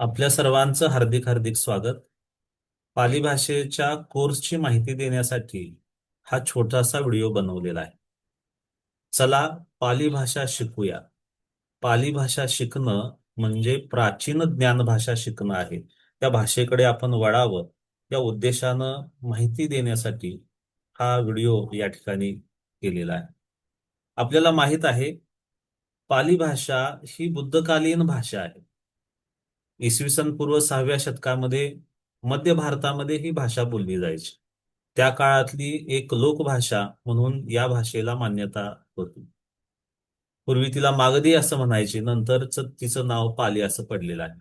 आपल्या सर्वांचं हार्दिक हार्दिक स्वागत. पाली भाषेच्या कोर्सची माहिती देण्यासाठी हा छोटासा व्हिडिओ बनवलेला आहे. चला पाली भाषा शिकूया. पाली भाषा शिकणं म्हणजे प्राचीन ज्ञान भाषा शिकणं आहे. त्या भाषेकडे आपण वळावं. या उद्देशानं माहिती देण्यासाठी हा व्हिडिओ या ठिकाणी केलेला आहे. आपल्याला माहीत आहे पाली भाषा ही बुद्धकालीन भाषा आहे. इसवी सन पूर्व सहाव्या शतकामध्ये मध्य भारतामध्ये ही भाषा बोलली जायची. त्या काळातली एक लोकभाषा म्हणून या भाषेला मान्यता होती. पूर्वी तिला मागधी असं म्हणायचे नंतरच तिचं नाव पाली असं पडलेलं आहे.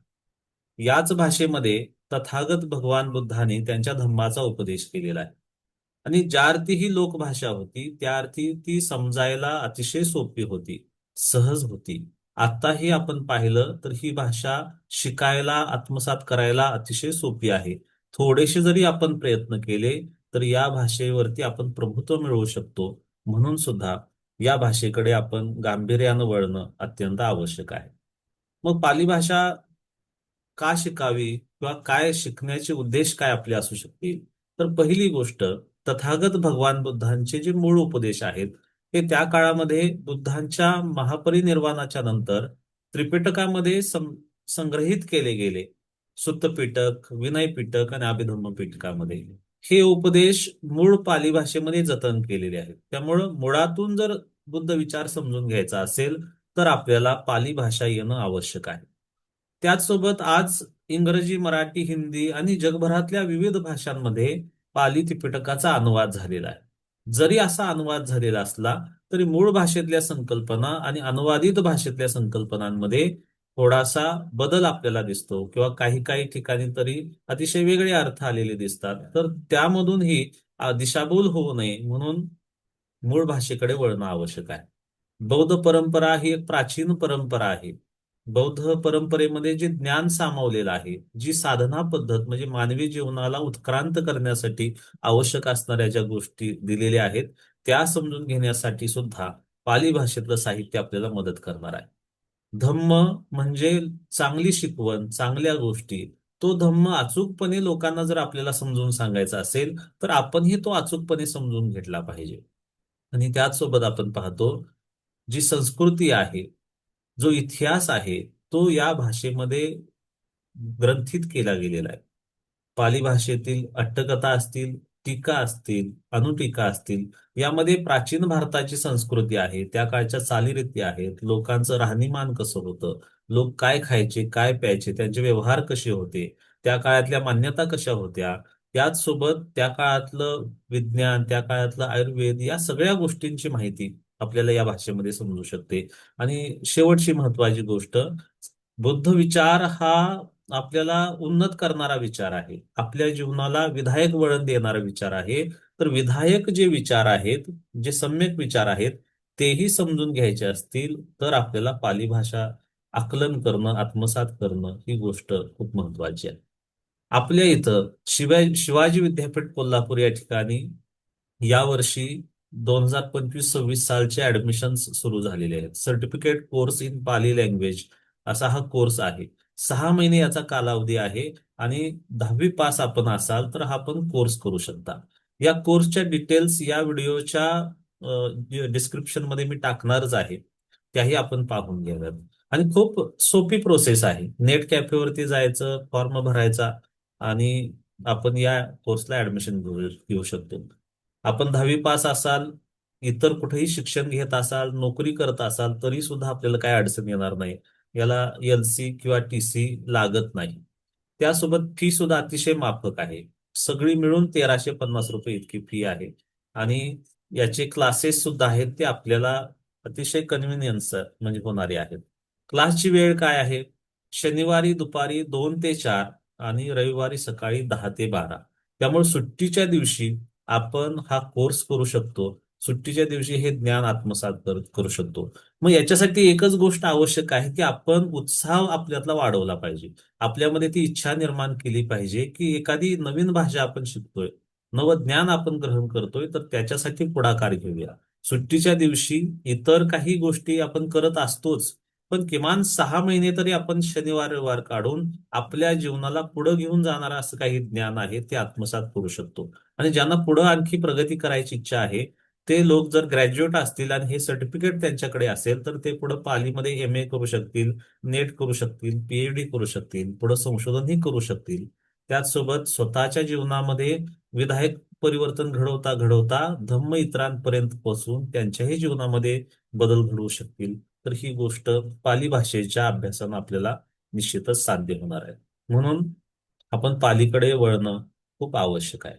याच भाषेमध्ये तथागत भगवान बुद्धाने त्यांच्या धम्माचा उपदेश केलेला आहे. आणि ज्या अर्थी ही लोकभाषा होती त्या अर्थी ती समजायला अतिशय सोपी होती सहज होती. आताही आपण पाहिलं तर ही भाषा शिकायला आत्मसात करायला अतिशय सोपी आहे. थोडेसे जरी आपण प्रयत्न केले तर या भाषेवरती आपण प्रभुत्व मिळवू शकतो. म्हणून सुद्धा या भाषेकडे आपण गांभीर्यानं वळणं अत्यंत आवश्यक आहे. मग पाली भाषा का शिकावी किंवा काय शिकण्याचे उद्देश काय आपले असू शकतील? तर पहिली गोष्ट तथागत भगवान बुद्धांचे जे मूळ उपदेश आहेत हे त्या काळामध्ये बुद्धांच्या महापरिनिर्वाणाच्या नंतर त्रिपिटकामध्ये संग्रहित केले गेले. सुत्तपिटक विनय पिटक आणि अभिधम्म पिटकामध्ये. हे उपदेश मूळ पाली भाषेमध्ये जतन केलेले आहेत. त्यामुळं मुळातून जर बुद्ध विचार समजून घ्यायचा असेल तर आपल्याला पाली भाषा येणं आवश्यक आहे. त्याचसोबत आज इंग्रजी मराठी हिंदी आणि जगभरातल्या विविध भाषांमध्ये पाली त्रिपिटकाचा अनुवाद झालेला आहे. जरी असा अनुवाद झालेला असला तरी मूळ भाषेतल्या संकल्पना आणि अनुवादित भाषेतल्या संकल्पनांमध्ये थोडासा बदल आपल्याला दिसतो किंवा काही काही ठिकाणी तरी अतिशय वेगळे अर्थ आलेले दिसतात. तर त्यामधूनही दिशाभूल होऊ नये म्हणून मूळ भाषेकडे वळणं आवश्यक आहे. बौद्ध परंपरा ही एक प्राचीन परंपरा आहे. बौद्ध परंपरेमध्ये जे ज्ञान सामावलेलं आहे जी साधना पद्धत म्हणजे मानवी जीवनाला उत्क्रांत करण्यासाठी आवश्यक असणाऱ्या ज्या गोष्टी दिलेल्या आहेत त्या समजून घेण्यासाठी सुद्धा पाली भाषेतलं साहित्य आपल्याला मदत करणार आहे. धम्म म्हणजे चांगली शिकवण चांगल्या गोष्टी. तो धम्म अचूकपणे लोकांना जर आपल्याला समजून सांगायचा असेल तर आपणही तो अचूकपणे समजून घेतला पाहिजे. आणि त्याचसोबत आपण पाहतो जी संस्कृती आहे जो इतिहास आहे तो या भाषेमध्ये ग्रंथित केला गेलेला आहे. पाली भाषेतील अट्टकथा असतील टीका असतील अनुटीका असतील यामध्ये प्राचीन भारताची संस्कृती आहे त्या काळच्या चालीरीती आहेत लोकांचं राहणीमान कसं होतं लोक काय खायचे काय प्यायचे त्यांचे व्यवहार कसे होते त्या काळातल्या मान्यता कशा होत्या त्याच सोबत त्या काळातलं विज्ञान त्या काळातलं आयुर्वेद या सगळ्या गोष्टींची माहिती आपल्याला या भाषेमध्ये समजू शकते. आणि शेवटची महत्वाची गोष्ट बुद्ध विचार हा आपल्याला उन्नत करणारा विचार आहे. आपल्या जीवनाला विधायक वळण देणारा विचार आहे. तर विधायक जे विचार आहेत जे सम्यक विचार आहेत तेही समजून घ्यायचे असतील तर आपल्याला पाली भाषा आकलन करणं आत्मसात करणं ही गोष्ट खूप महत्वाची आहे. आपल्या इथं शिवाय शिवाजी विद्यापीठ कोल्हापूर या ठिकाणी यावर्षी दोन हजार पंचवीस सव्वीस सालचे ऍडमिशन सुरू झालेले आहेत. Certificate course in Pali language असा हा कोर्स आहे. सहा महिने याचा कालावधी आहे आणि दहावी पास आपण असाल तर हा पण कोर्स करू शकता. या कोर्सच्या डिटेल्स या व्हिडिओच्या डिस्क्रिप्शनमध्ये मी टाकणारच आहे. त्याही आपण पाहून घ्याव्यात आणि खूप सोपी प्रोसेस आहे. नेट कॅफेवरती जायचं फॉर्म भरायचा आणि आपण या कोर्सला ऍडमिशन घेऊ घेऊ शकतो. आपण दहावी पास असाल इतर कुठेही शिक्षण घेत असाल नोकरी करत असाल तरी सुद्धा आपल्याला काय अडचण येणार नाही. याला एल सी किंवा टी सी लागत नाही. त्यासोबत फी सुद्धा अतिशय माफक आहे. सगळी मिळून तेराशे पन्नास रुपये इतकी फी आहे. आणि याचे क्लासेस सुद्धा आहेत ते आपल्याला अतिशय कन्व्हिनियन्स म्हणजे होणारे आहेत. क्लासची वेळ काय आहे? शनिवारी दुपारी दोन ते चार आणि रविवारी सकाळी दहा ते बारा. त्यामुळे सुट्टीच्या दिवशी आपण हा कोर्स करू शकतो. सुट्टीच्या दिवशी हे ज्ञान आत्मसात करू शकतो. मग याच्यासाठी एकच गोष्ट आवश्यक आहे की आपण उत्साह आपल्यातला वाढवला पाहिजे. आपल्यामध्ये ती इच्छा निर्माण केली पाहिजे की एखादी नवीन भाषा आपण शिकतोय नवं ज्ञान आपण ग्रहण करतोय तर त्याच्यासाठी पुढाकार घेऊया. सुट्टीच्या दिवशी इतर काही गोष्टी आपण करत असतोच पण किमान सहा महिने तरी आपण शनिवार रविवार काढून आपल्या जीवनाला पुढे घेऊन जाणारं असं काही ज्ञान आहे ते आत्मसात करू शकतो. आणि ज्यांना पुढे आणखी प्रगती करायची इच्छा आहे ते लोक जर ग्रॅज्युएट असतील आणि हे सर्टिफिकेट त्यांच्याकडे असेल तर ते पुढे पालीमध्ये एम ए करू शकतील नेट करू शकतील पीएचडी करू शकतील पुढे संशोधनही करू शकतील. त्याचसोबत स्वतःच्या जीवनामध्ये विधायक परिवर्तन घडवता घडवता धम्म इतरांपर्यंत पोहोचून त्यांच्याही जीवनामध्ये बदल घडवू शकतील. तर ही गोष्ट पाली भाषेच्या अभ्यासानं आपल्याला निश्चितच साध्य होणार आहे. म्हणून आपण पालीकडे वळणं खूप आवश्यक आहे.